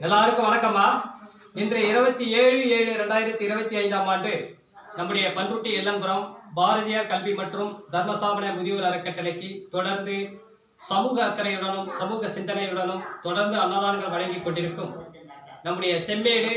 எல்லாருக்கும் வணக்கம்மா. இன்று இருபத்தி ஏழு ஏழு ரெண்டாயிரத்தி இருபத்தி ஐந்தாம் ஆண்டு நம்முடைய பண்ருட்டி எல்லம்புரம் பாரதியார் கல்வி மற்றும் தர்மசாபன முதியோர் அறக்கட்டளைக்கு தொடர்ந்து சமூக அக்கறையுடனும் சமூக சிந்தனையுடனும் தொடர்ந்து அன்னதானங்கள் வழங்கிக் கொண்டிருக்கும் நம்முடைய செம்மேடு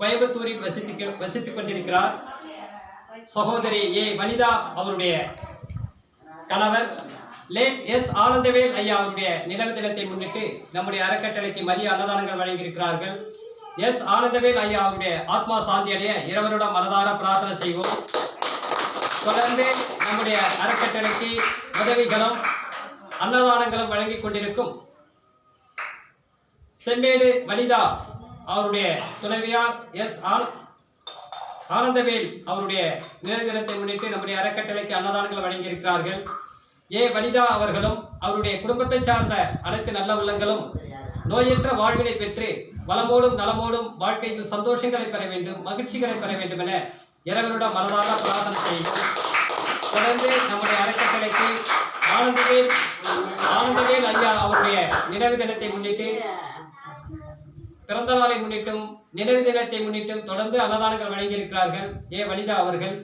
கோயம்புத்தூரில் வசித்து வசித்துக் கொண்டிருக்கிறார் சகோதரி ஏ. வனிதா அவருடைய கணவர். Late S. ஆனந்தவேல் ஐயா அவருடைய நினைவு தினத்தை முன்னிட்டு நம்முடைய அறக்கட்டளைக்கு மதிய அன்னதானங்கள் வழங்கியிருக்கிறார்கள். எஸ். ஆனந்தவேல் ஐயா அவருடைய ஆத்மா சாந்தி அடைய இருவருடன் மனதார பிரார்த்தனை செய்வோம். தொடர்ந்து நம்முடைய அறக்கட்டளைக்கு உதவிகளும் அன்னதானங்களும் வழங்கிக் கொண்டிருக்கும். செம்மேடு வனிதா அவருடைய துணைவியார் எஸ் ஆனந்த் ஆனந்தவேல் அவருடைய நினைவு தினத்தை முன்னிட்டு நம்முடைய அறக்கட்டளைக்கு அன்னதானங்கள் வழங்கியிருக்கிறார்கள். ஏ வனிதா அவர்களும் அவருடைய குடும்பத்தை சார்ந்த அனைத்து நல்ல உள்ளங்களும் நோயற்ற வாழ்வினை பெற்று வளமோடும் நலமோடும் வாழ்க்கையில் சந்தோஷங்களை பெற வேண்டும் மகிழ்ச்சிகளை பெற வேண்டும் என இறைவனுடன் மனதார பிரார்த்தனை செய்யும் தொடர்ந்து நம்முடைய அறக்கட்டளைக்கு ஆனந்தவேல் ஆனந்தவேல் ஐயா அவருடைய நினைவு தினத்தை முன்னிட்டு பிறந்த நாளை முன்னிட்டும் நினைவு தினத்தை முன்னிட்டும் தொடர்ந்து அன்னதானங்கள் வழங்கியிருக்கிறார்கள். ஏ. வனிதா அவர்கள்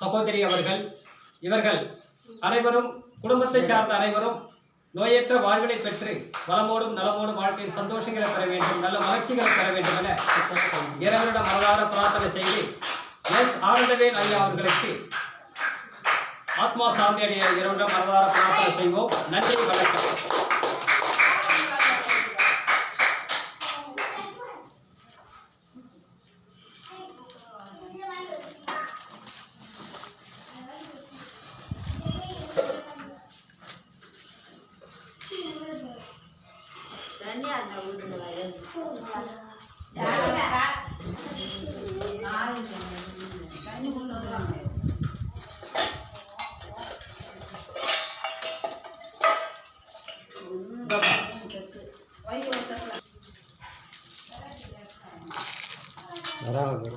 சகோதரி அவர்கள் இவர்கள் அனைவரும் குடும்பத்தை சார்ந்த அனைவரும் நோயற்ற வாழ்வினை பெற்று வளமோடும் நலமோடும் வாழ்க்கையில் சந்தோஷங்களை பெற வேண்டும் நல்ல மகிழ்ச்சிகளை பெற வேண்டும் என இறைவனிடம் மனதார பிரார்த்தனை செய்து எஸ். ஆனந்தவேல் ஐயா அவர்களுக்கு ஆத்மா சாந்தி அடைய இறைவனிடம் மனதார பிரார்த்தனை செய்வோம் நன்றி வணக்கம் தண்ணி வராது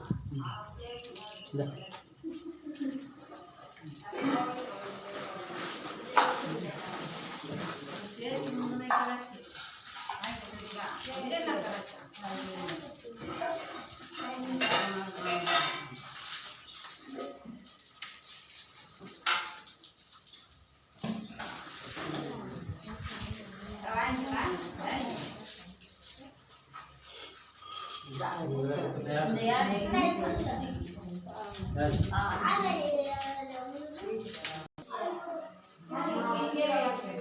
Gracias. दया